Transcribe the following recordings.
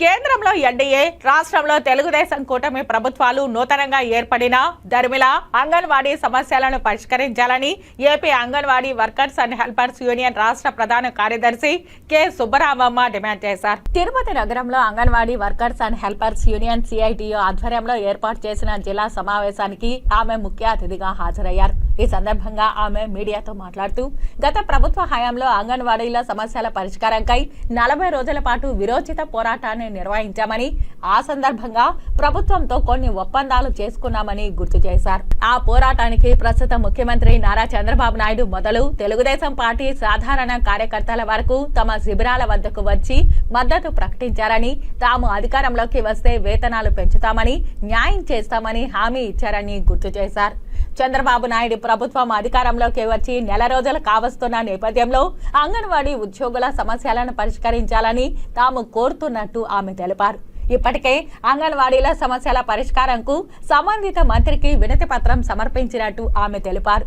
కేంద్రంలో ఎన్డీఏ రాష్ట్రంలో తెలుగుదేశం కూటమి ప్రభుత్వాలు నూతనంగా ఏర్పడిన దరిమిల అంగన్వాడీ సమస్యలను పరిష్కరించాలని AP anganwadi workers and helpers union రాష్ట్ర ప్రధాన కార్యదర్శి కె. సుబ్బరామమ్మ డిమాండ్ చేశారు. తిరుపతి నగరంలో anganwadi workers and helpers union CITU ఆధ్వర్యంలో ఏర్పాటు చేసిన జిల్లా సమావేశానికి ఆమె ముఖ్య అతిథిగా హాజరయ్యారు. ఈ సందర్భంగా ఆమె మీడియాతో మాట్లాడుతూ గత ప్రభుత్వ హయాంలో అంగన్వాడీల సమస్యల పరిష్కారంకై నలభై రోజుల పాటు విరోచిత పోరాటాన్ని నిర్వహించామని ఆ సందర్భంగా ప్రభుత్వంతో కొన్ని ఒప్పందాలు చేసుకున్నామని గుర్తు చేశారు. ఆ పోరాటానికి ప్రస్తుత ముఖ్యమంత్రి నారా చంద్రబాబు నాయుడు మొదలు తెలుగుదేశం పార్టీ సాధారణ కార్యకర్తల వరకు తమ శిబిరాల వద్దకు వచ్చి మద్దతు ప్రకటించారని తాము అధికారంలోకి వస్తే వేతనాలు పెంచుతామని న్యాయం చేస్తామని హామీ ఇచ్చారని గుర్తు చేశారు. చంద్రబాబు నాయుడు ప్రభుత్వం అధికారంలోకి వచ్చి నెల రోజులు కావస్తున్న నేపథ్యంలో అంగన్వాడీ ఉద్యోగుల సమస్యలను పరిష్కరించాలని తాము కోరుతున్నట్టు ఆమె తెలిపారు. ఇప్పటికే అంగన్వాడీల సమస్యల పరిష్కారంకు సంబంధిత మంత్రికి వినతి పత్రం సమర్పించినట్టు ఆమె తెలిపారు.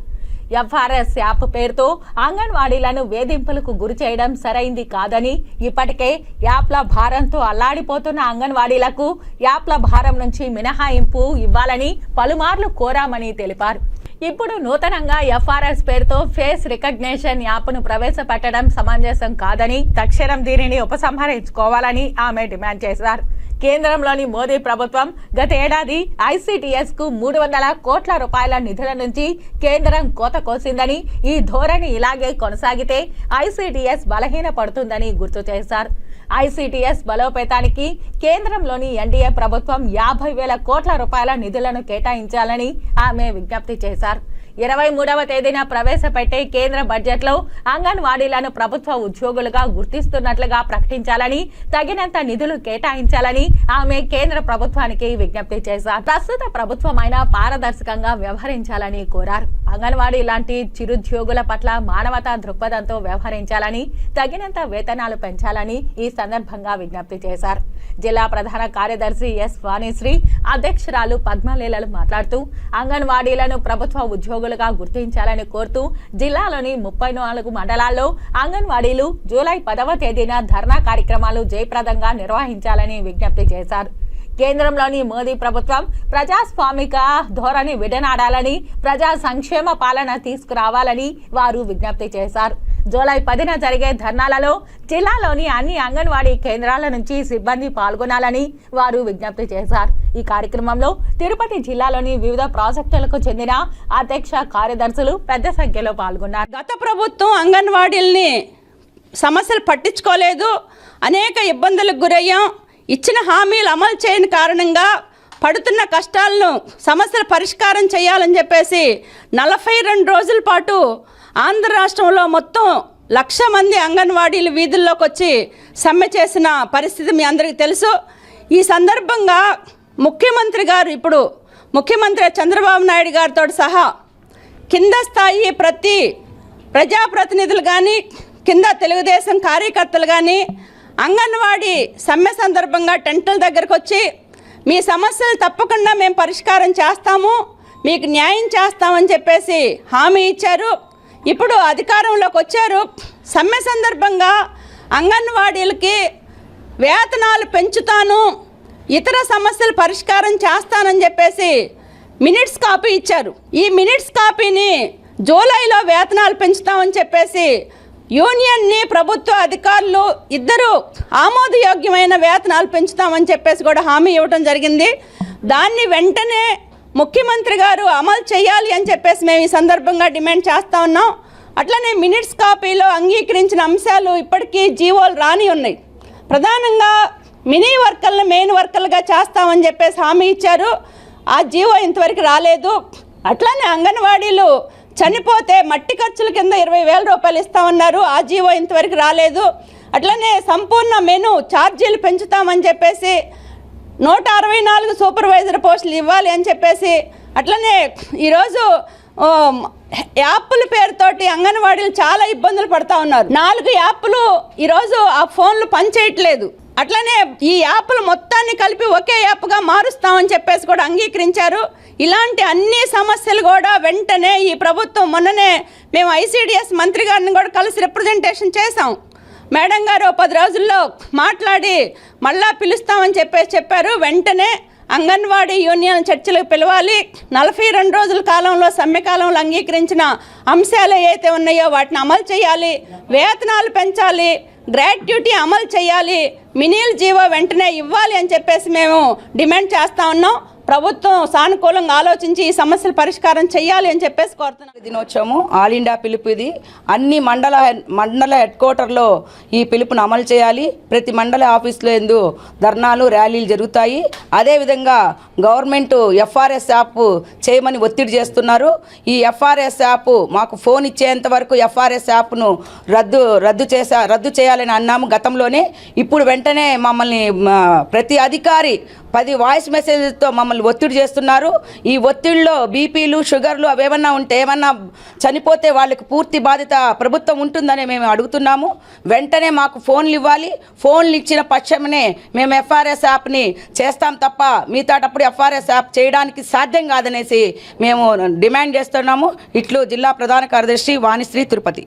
ఎఫ్ఆర్ఎస్ యాప్ పేరుతో అంగన్వాడీలను వేధింపులకు గురి చేయడం సరైంది కాదని ఇప్పటికే యాప్ల భారంతో అల్లాడిపోతున్న అంగన్వాడీలకు యాప్ల భారం నుంచి మినహాయింపు ఇవ్వాలని పలుమార్లు కోరామని తెలిపారు. ఇప్పుడు నూతనంగా ఎఫ్ఆర్ఎస్ పేరుతో ఫేస్ రికగ్నేషన్ యాప్ను ప్రవేశపెట్టడం సమంజసం కాదని తక్షణం దీనిని ఉపసంహరించుకోవాలని ఆమె డిమాండ్ చేశారు. కేంద్రంలోని మోదీ ప్రభుత్వం గత ఏడాది ఐసీటీఎస్కు మూడు వందల కోట్ల రూపాయల నిధుల నుంచి కేంద్రం కోత కోసిందని ఈ ధోరణి ఇలాగే కొనసాగితే ఐసీటీఎస్ బలహీన పడుతుందని గుర్తు చేశారు. ఐసీటీఎస్ బలోపేతానికి కేంద్రంలోని ఎన్డీఏ ప్రభుత్వం యాభై వేల కోట్ల రూపాయల నిధులను కేటాయించాలని ఆమె విజ్ఞప్తి చేశారు. ఇరవై మూడవ తేదీన ప్రవేశపెట్టే కేంద్ర బడ్జెట్లో అంగన్వాడీలను ప్రభుత్వ ఉద్యోగులుగా గుర్తిస్తున్నట్లుగా ప్రకటించాలని తగినంత నిధులు కేటాయించాలని ఆమె కేంద్ర ప్రభుత్వానికి విజ్ఞప్తి చేశారు. ప్రస్తుత ప్రభుత్వమైన పారదర్శకంగా వ్యవహరించాలని కోరారు. అంగన్వాడీ లాంటి చిరుద్యోగుల పట్ల మానవతా దృక్పథంతో వ్యవహరించాలని తగినంత వేతనాలు పెంచాలని ఈ సందర్భంగా విజ్ఞప్తి చేశారు. జిల్లా ప్రధాన కార్యదర్శి ఎస్ వాణిశ్రీ అధ్యక్షురాలు పద్మలీలలు మాట్లాడుతూ అంగన్వాడీలను ప్రభుత్వ ఉద్యోగులుగా గుర్తించాలని కోరుతూ జిల్లాలోని ముప్పై నాలుగు మండలాల్లో అంగన్వాడీలు జూలై పదవ తేదీన ధర్నా కార్యక్రమాలు జయప్రదంగా నిర్వహించాలని విజ్ఞప్తి చేశారు. కేంద్రంలోని మోదీ ప్రభుత్వం ప్రజాస్వామిక ధోరణి విడనాడాలని ప్రజా సంక్షేమ పాలన తీసుకురావాలని వారు విజ్ఞప్తి చేశారు. జూలై పదిన జరిగే ధర్నాలలో జిల్లాలోని అన్ని అంగన్వాడీ కేంద్రాల నుంచి సిబ్బంది పాల్గొనాలని వారు విజ్ఞప్తి చేశారు. ఈ కార్యక్రమంలో తిరుపతి జిల్లాలోని వివిధ ప్రాజెక్టులకు చెందిన అధ్యక్ష కార్యదర్శులు పెద్ద సంఖ్యలో పాల్గొన్నారు. గత ప్రభుత్వం అంగన్వాడీల్ని సమస్యలు పట్టించుకోలేదు. అనేక ఇబ్బందులకు గురయ్యాం. ఇచ్చిన హామీలు అమలు చేయని కారణంగా పడుతున్న కష్టాలను సమస్యల పరిష్కారం చేయాలని చెప్పేసి నలభై రెండు రోజుల పాటు ఆంధ్ర రాష్ట్రంలో మొత్తం లక్ష మంది అంగన్వాడీలు వీధుల్లోకి వచ్చి సమ్మె చేసిన పరిస్థితి మీ అందరికీ తెలుసు. ఈ సందర్భంగా ముఖ్యమంత్రి గారు ఇప్పుడు ముఖ్యమంత్రి చంద్రబాబు నాయుడు గారితో సహా కింద స్థాయి ప్రతి ప్రజాప్రతినిధులు కానీ కింద తెలుగుదేశం కార్యకర్తలు కానీ అంగన్వాడీ సమ్మె సందర్భంగా టెంట్ల దగ్గరకు వచ్చి మీ సమస్యలు తప్పకుండా మేము పరిష్కారం చేస్తాము మీకు న్యాయం చేస్తామని చెప్పేసి హామీ ఇచ్చారు. ఇప్పుడు అధికారంలోకి వచ్చారు. సమ్మె సందర్భంగా అంగన్వాడీలకి వేతనాలు పెంచుతాను ఇతర సమస్యలు పరిష్కారం చేస్తానని చెప్పేసి మినిట్స్ కాపీ ఇచ్చారు. ఈ మినిట్స్ కాపీని జూలైలో వేతనాలు పెంచుతామని చెప్పేసి యూనియన్ని ప్రభుత్వ అధికారులు ఇద్దరు ఆమోదయోగ్యమైన వేతనాలు పెంచుతామని చెప్పేసి కూడా హామీ ఇవ్వడం జరిగింది. దాన్ని వెంటనే ముఖ్యమంత్రి గారు అమలు చేయాలి అని చెప్పేసి మేము ఈ సందర్భంగా డిమాండ్ చేస్తా ఉన్నాం. అట్లనే మినిట్స్ కాపీలో అంగీకరించిన అంశాలు ఇప్పటికీ జీవోలు రాని ఉన్నాయి. ప్రధానంగా మినీ వర్కర్లు మెయిన్ వర్కర్లుగా చేస్తామని చెప్పేసి హామీ ఇచ్చారు. ఆ జీవో ఇంతవరకు రాలేదు. అట్లానే అంగన్వాడీలు చనిపోతే మట్టి ఖర్చుల కింద ఇరవై వేల రూపాయలు ఇస్తామన్నారు. ఆ జీవో ఇంతవరకు రాలేదు. అట్లనే సంపూర్ణ మెను ఛార్జీలు పెంచుతామని చెప్పేసి నూట అరవై నాలుగు సూపర్వైజర్ పోస్టులు ఇవ్వాలి అని చెప్పేసి అట్లనే ఈరోజు యాప్ల పేరుతోటి అంగన్వాడీలు చాలా ఇబ్బందులు పడతా ఉన్నారు. నాలుగు యాప్లు ఈరోజు ఆ ఫోన్లు పనిచేయట్లేదు. అట్లనే ఈ యాప్లు మొత్తాన్ని కలిపి ఒకే యాప్గా మారుస్తామని చెప్పేసి కూడా అంగీకరించారు. ఇలాంటి అన్ని సమస్యలు కూడా వెంటనే ఈ ప్రభుత్వం మొన్ననే మేము ఐసీడిఎస్ మంత్రి గారిని కూడా కలిసి రిప్రజెంటేషన్ చేశాం. మేడం గారు పది రోజుల్లో మాట్లాడి మళ్ళా పిలుస్తామని చెప్పేసి చెప్పారు. వెంటనే అంగన్వాడీ యూనియన్ చర్చలకు పిలవాలి. నలభై రెండు రోజుల కాలంలో సమ్మె కాలంలో అంగీకరించిన అంశాలు ఏవైతే ఉన్నాయో వాటిని అమలు చేయాలి. వేతనాలు పెంచాలి. గ్రాట్యుటీ అమలు చేయాలి. మినీల్ జీవో వెంటనే ఇవ్వాలి అని చెప్పేసి మేము డిమాండ్ చేస్తా ఉన్నాం. ప్రభుత్వం సానుకూలంగా ఆలోచించి ఈ సమస్యల పరిష్కారం చేయాలి అని చెప్పేసి కోరుతున్నాం. దినోత్సవము ఆల్ ఇండియా పిలుపు ఇది. అన్ని మండల మండల హెడ్ క్వార్టర్లో ఈ పిలుపును అమలు చేయాలి. ప్రతి మండల ఆఫీసులో ఎందు ధర్నాలు ర్యాలీలు జరుగుతాయి. అదేవిధంగా గవర్నమెంట్ ఎఫ్ఆర్ఎస్ యాప్ చేయమని ఒత్తిడి చేస్తున్నారు. ఈ ఎఫ్ఆర్ఎస్ యాప్ మాకు ఫోన్ ఇచ్చేంత వరకు ఎఫ్ఆర్ఎస్ యాప్ను రద్దు రద్దు చేసా రద్దు చేయాలని అన్నాము గతంలోనే. ఇప్పుడు వెంటనే మమ్మల్ని ప్రతి అధికారి పది వాయిస్ మెసేజ్తో మమ్మల్ని ఒత్తిడి చేస్తున్నారు. ఈ ఒత్తిడిలో బీపీలు షుగర్లు అవేమన్నా ఉంటే ఏమన్నా చనిపోతే వాళ్ళకి పూర్తి బాధ్యత ప్రభుత్వం ఉంటుందని మేము అడుగుతున్నాము. వెంటనే మాకు ఫోన్లు ఇవ్వాలి. ఫోన్లు ఇచ్చిన పక్షమనే మేము ఎఫ్ఆర్ఎస్ యాప్ని చేస్తాం తప్ప మిగతాటప్పుడు ఎఫ్ఆర్ఎస్ యాప్ చేయడానికి సాధ్యం కాదనేసి మేము డిమాండ్ చేస్తున్నాము. ఇట్లు జిల్లా ప్రధాన కార్యదర్శి వాణిశ్రీ తిరుపతి.